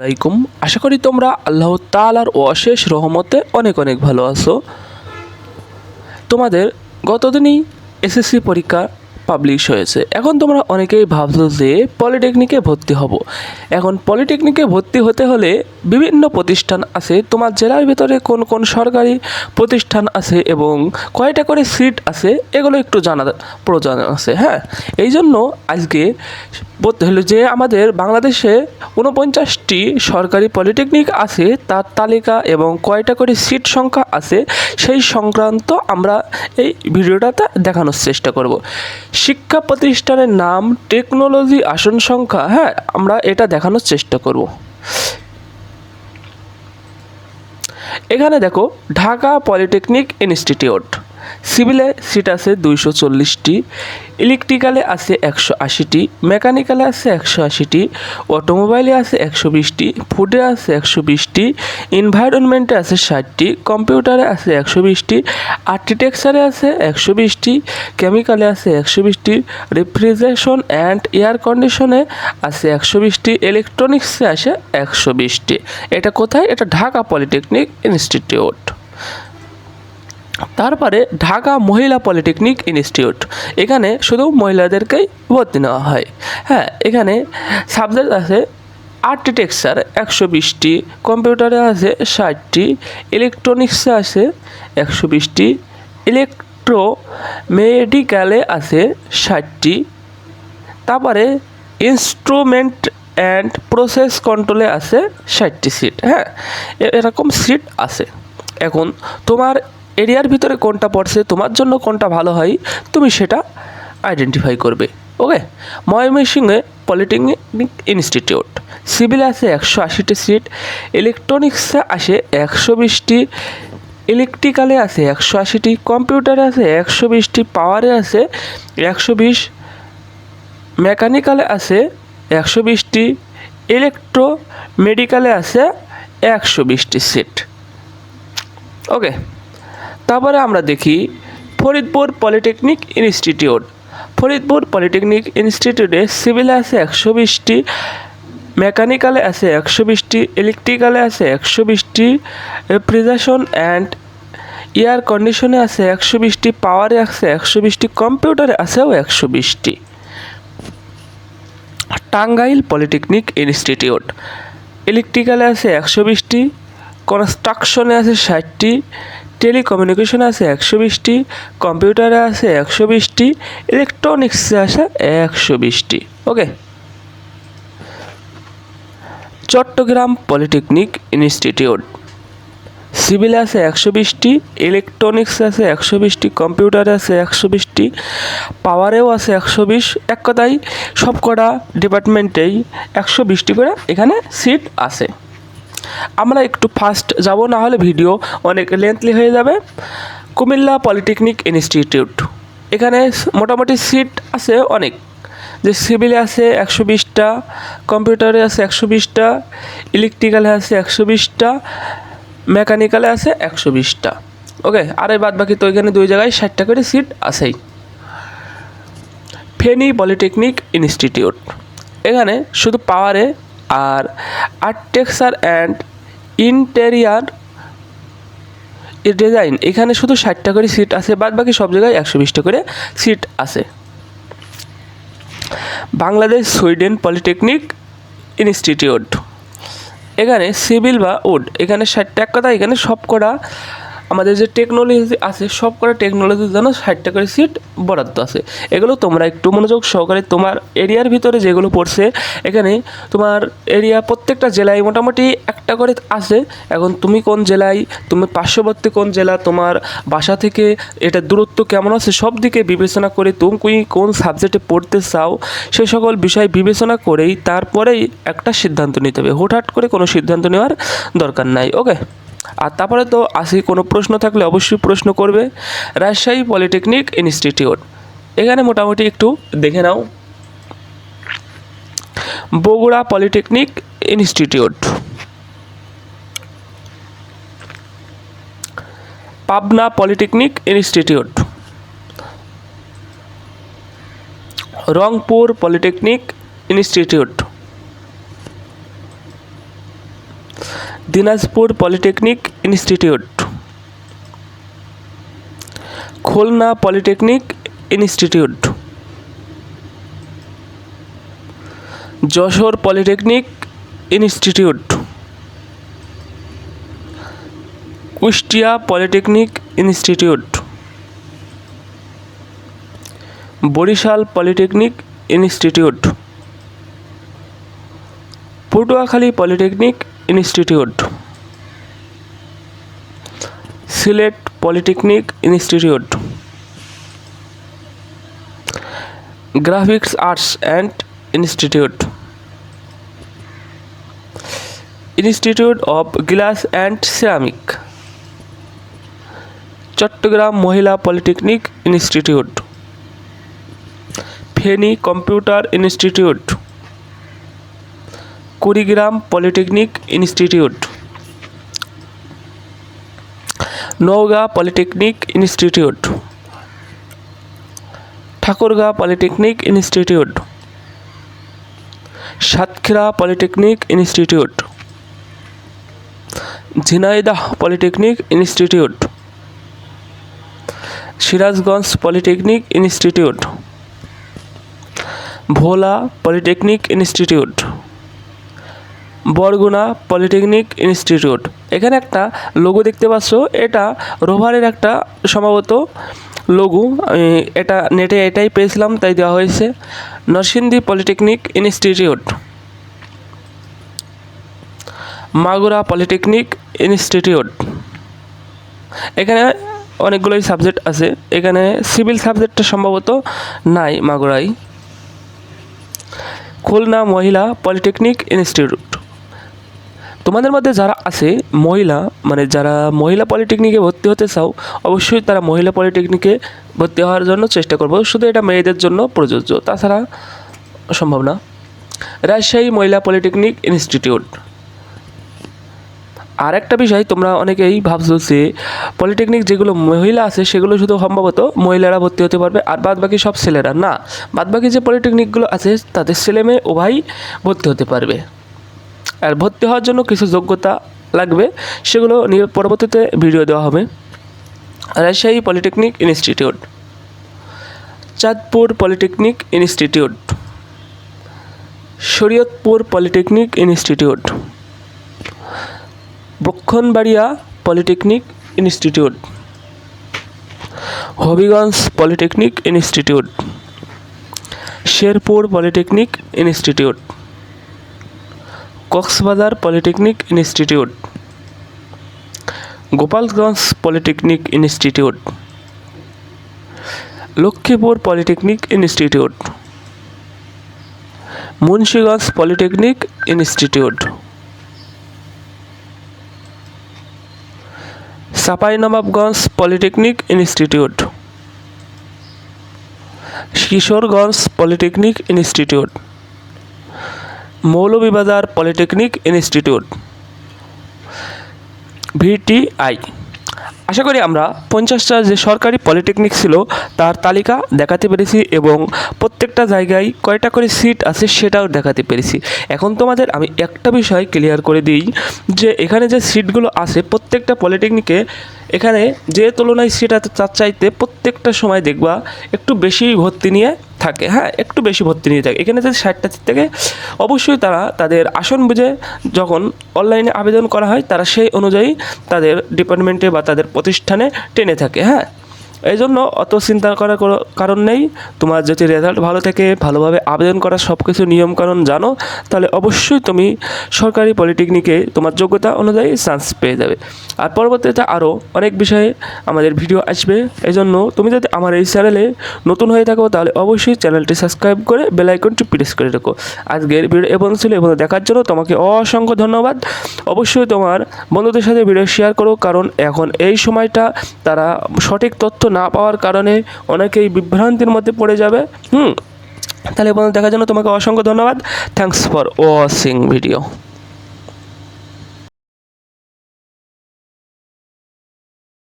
আলাইকুম। আশা করি তোমরা আল্লাহ তালার অশেষ রহমতে অনেক অনেক ভালো আছো। তোমাদের গতদিনই এসএসসি পরীক্ষা পাবলিশ হয়েছে। এখন তোমরা অনেকেই ভাবছ যে পলিটেকনিকে ভর্তি হব। এখন পলিটেকনিকে ভর্তি হতে হলে বিভিন্ন প্রতিষ্ঠান আছে। তোমার জেলার ভিতরে কোন কোন সরকারি প্রতিষ্ঠান আছে এবং কয়টা করে সিট আছে, এগুলো একটু জানা প্রয়োজন আছে হ্যাঁ? এই জন্য আজকে হলো যে আমাদের বাংলাদেশে ঊনপঞ্চাশটি সরকারি পলিটেকনিক আছে, তার তালিকা এবং কয়টা করে সিট সংখ্যা আছে, সেই সংক্রান্ত আমরা এই ভিডিওটাতে দেখানোর চেষ্টা করব। শিক্ষা প্রতিষ্ঠানের নাম, টেকনোলজি আসন সংখ্যা হ্যাঁ আমরা এটা দেখানোর চেষ্টা করব। এখানে দেখো, ঢাকা পলিটেকনিক ইনস্টিটিউট। সিভিলে সিট আছে দুইশো চল্লিশটি, ইলেকট্রিক্যালে আছে একশো আশিটি, মেকানিক্যালে আছে একশো আশিটি, অটোমোবাইলে আছে একশো বিশটি, ফুডে আছে একশো বিশটি, এনভায়রনমেন্টে আছে ষাটটি, কম্পিউটারে আছে একশো বিশটি, আর্কিটেকচারে আছে একশো বিশটি, কেমিক্যালে আছে একশো বিশটি, রেফ্রিজারেশন অ্যান্ড এয়ার কন্ডিশনে আছে একশো বিশটি, ইলেকট্রনিক্সে আছে একশো বিশটি। এটা কোথায়? এটা ঢাকা পলিটেকনিক ইনস্টিটিউট। তারপরে ঢাকা মহিলা পলিটেকনিক ইনস্টিটিউট। এখানে শুধু মহিলাদেরকেই ভর্তি নেওয়া হয়। হ্যাঁ এখানে সাবজেক্ট আছে আর্কিটেকচার একশো বিশটি কম্পিউটারে আছে ষাটটি ইলেকট্রনিক্সে আছে একশো বিশটি ইলেকট্রো মেডিক্যালে আছে ষাটটি। তারপরে ইনস্ট্রুমেন্ট অ্যান্ড প্রসেস কন্ট্রোলে আছে ষাটটি সিট হ্যাঁ এরকম সিট আছে। এখন তোমার এরিয়ার ভিতরে কোনটা পড়ছে, তোমার জন্য কোনটা ভালো হয়, তুমি সেটা আইডেন্টিফাই করবে ওকে ময়মনসিংহে পলিটেকনিক ইনস্টিটিউট সিভিল আছে একশো আশিটি সিট ইলেকট্রনিক্সে আসে একশো বিশটি ইলেকট্রিক্যালে আছে একশো আশিটি কম্পিউটারে আছে একশো বিশটি পাওয়ারে আছে একশো বিশ মেকানিক্যালে আছে একশো বিশটি ইলেকট্রো মেডিকেলে আছে একশো বিশটি সিট ওকে তারপরে আমরা দেখি Faridpur polytechnic institute. Faridpur polytechnic ইনস্টিটিউটে সিভিলে আছে একশো বিশটি, মেকানিক্যালে আছে একশো বিশটি, ইলেকট্রিক্যালে আছে একশো বিশটি রেফ্রিজারেশন অ্যান্ড এয়ার কন্ডিশনে আছে একশো বিশটি, পাওয়ারে আছে একশো বিশটি, কম্পিউটারে আছেও একশো বিশটি। Tangail polytechnic institute. ইলেকট্রিক্যালে আছে একশো বিশটি, কনস্ট্রাকশনে আছে ষাটটি টেলিকমিউনিকেশনে আছে একশো বিশটি, কম্পিউটারে আছে একশো বিশটি, ইলেকট্রনিক্সে আছে একশো বিশটি, okay? Chattogram polytechnic institute. Civil আছে একশো বিশটি, ইলেকট্রনিক্স আছে একশো বিশটি, কম্পিউটার আছে একশো বিশটি, পাওয়ারেও আছে একশো বিশ, এক কথায় সব কটা ডিপার্টমেন্টেই একশো বিশটি করে এখানে সিট আছে। আমরা একটু ফাস্ট যাব না হলে ভিডিও অনেক লেন্থলি হয়ে যাবে। কুমিল্লা পলিটেকনিক ইনস্টিটিউট এখানে মোটামুটি সিট আছে অনেক। যে সিভিলে আছে একশো বিশটা কম্পিউটারে আছে একশো বিশটা ইলেকট্রিক্যালে আছে একশো বিশটা মেকানিক্যালে আছে একশো বিশটা। ওকে আর এই বাদ বাকি তো এখানে দুই জায়গায় ষাটটা করে সিট আছেই। ফেনী পলিটেকনিক ইনস্টিটিউট এখানে শুধু পাওয়ারে আর আর্টেকচার অ্যান্ড ইন্টেরিয়ার ডিজাইন এখানে শুধু ষাটটা করে সিট আছে বাদ বাকি সব জায়গায় একশো বিশটা করে সিট আছে। Bangladesh Sweden polytechnic institute. এখানে সিভিল বা উড এখানে ষাটটা এক কথা এখানে সব কটা আমাদের যে টেকনোলজি আছে, সব কটা টেকনোলজির জন্য ষাটটা করে সিট বরাদ্দ আছে। এগুলো তোমরা একটু মনোযোগ সহকারে তোমার এরিয়ার ভিতরে যেগুলো পড়ছে, এখানে তোমার এরিয়া প্রত্যেকটা জেলায় মোটামুটি একটা করে আছে। এখন তুমি কোন জেলায়, তুমি পার্শ্ববর্তী কোন জেলা, তোমার বাসা থেকে এটা দূরত্ব কেমন আছে, সব দিকে বিবেচনা করে তুমি কোন সাবজেক্টে পড়তে চাও, সে সকল বিষয় বিবেচনা করেই তারপরেই একটা সিদ্ধান্ত নিতে হবে। হুটহাট করে কোনো সিদ্ধান্ত নেওয়ার দরকার নাই ওকে আর তারপরে তো আসি, কোনো প্রশ্ন থাকলে অবশ্যই প্রশ্ন করবে। Rajshahi polytechnic institute. এখানে মোটামুটি একটু দেখে নাও। Bogura polytechnic institute. Pabna polytechnic institute. Rangpur polytechnic institute. Dinajpur polytechnic institute. Khulna polytechnic institute. Jashore polytechnic institute. Kushtia polytechnic institute. Barishal polytechnic institute. Patuakhali polytechnic institute. Sylhet polytechnic institute. Graphics, arts and institute. Institute of glass and ceramic. Chattogram মহিলা polytechnic institute. Feni computer institute. Kurigram polytechnic institute. Naogaon polytechnic institute. Thakurgaon polytechnic institute. Satkhira polytechnic institute. Jhenaidah polytechnic institute. Sirajganj polytechnic institute. Bhola polytechnic institute. Barguna polytechnic institute. এখানে একটা logo দেখতে পাচ্ছ, এটা রোভারের একটা সম্ভবত logo. এটা নেটে এটাই পেয়েছিলাম, তাই দেওয়া হয়েছে। Narsingdi polytechnic institute. Magura polytechnic institute. এখানে অনেকগুলোই সাবজেক্ট আছে। এখানে সিভিল সাবজেক্টটা সম্ভবত নাই মাগুরায়। খুলনা মহিলা পলিটেকনিক ইনস্টিটিউট। তোমাদের মধ্যে যারা আছে, মহিলা মানে যারা মহিলা পলিটেকনিকে ভর্তি হতে চাও, অবশ্যই তারা মহিলা পলিটেকনিকে ভর্তি হওয়ার জন্য চেষ্টা করব। শুধু এটা মেয়েদের জন্য প্রযোজ্য, তাছাড়া সম্ভব না। রাজশাহী মহিলা পলিটেকনিক ইনস্টিটিউট আর একটা বিষয়, তোমরা অনেকেই ভাবছ যে পলিটেকনিক যেগুলো মহিলা আছে, সেগুলো শুধু সম্ভবত মহিলারা ভর্তি হতে পারবে, আর বাদ বাকি সব ছেলেরা। না বাদ বাকি যে পলিটেকনিকগুলো আছে, তাদের ছেলে মেয়ে উভয়ই ভর্তি হতে পারবে। আর ভর্তি হওয়ার জন্য কিছু যোগ্যতা লাগবে, সেগুলো নিয়ে পরবর্তীতে ভিডিও দেওয়া হবে। Rajshahi polytechnic institute, Chandpur polytechnic institute, Shariatpur polytechnic institute Brahmanbaria polytechnic institute, Habiganj polytechnic institute, Sherpur polytechnic institute. Cox's Bazar polytechnic institute. Gopalganj polytechnic institute. Lakshmipur polytechnic institute. Munshiganj polytechnic institute. Chapainawabganj polytechnic institute. Kishoreganj polytechnic institute. Moulvibazar polytechnic institute, VTI. আশা করি আমরা পঞ্চাশটা যে সরকারি polytechnic ছিল তার তালিকা দেখাতে পেরেছি এবং প্রত্যেকটা জায়গায় কয়টা করে সিট আছে সেটাও দেখাতে পেরেছি। এখন তোমাদের আমি একটা বিষয় ক্লিয়ার করে দিই যে এখানে যে সিটগুলো আছে প্রত্যেকটা পলিটেকনিকে এখানে যে তুলনায় সেটা তার চাইতে প্রত্যেকটা সময় দেখবা একটু বেশি ভর্তি নিয়ে থাকে হ্যাঁ একটু বেশি ভর্তি নিয়ে থাকে। এখানে যদি ষাটটা সিট থেকে অবশ্যই তারা তাদের আসন বুঝে যখন অনলাইনে আবেদন করা হয়, তারা সেই অনুযায়ী তাদের ডিপার্টমেন্টে বা তাদের প্রতিষ্ঠানে টেনে থাকে হ্যাঁ। এই জন্য অত চিন্তা করার কোনো কারণ নেই। তোমার যদি রেজাল্ট ভালো থাকে, ভালোভাবে আবেদন করার সব কিছু নিয়মকানুন জানো, তাহলে অবশ্যই তুমি সরকারি পলিটেকনিকে তোমার যোগ্যতা অনুযায়ী চান্স পেয়ে যাবে। আর পরবর্তীতে আরও অনেক বিষয়ে আমাদের ভিডিও আসবে। এই জন্য তুমি যদি আমার এই চ্যানেলে নতুন হয়ে থাকো, তাহলে অবশ্যই চ্যানেলটি সাবস্ক্রাইব করে বেল আইকনটি প্রেস করে রেখো। আজকের ভিডিও এবং ছিল এবং দেখার জন্য তোমাকে অসংখ্য ধন্যবাদ। অবশ্যই তোমার বন্ধুদের সাথে ভিডিও শেয়ার করো, কারণ এখন এই সময়টা তারা সঠিক তথ্য না পাওয়ার কারণে অনেকেই বিভ্রান্তির মধ্যে পড়ে যাবে। হুম, তাহলে বন্ধু দেখার জন্য তোমাকে অসংখ্য ধন্যবাদ। Thanks for watching video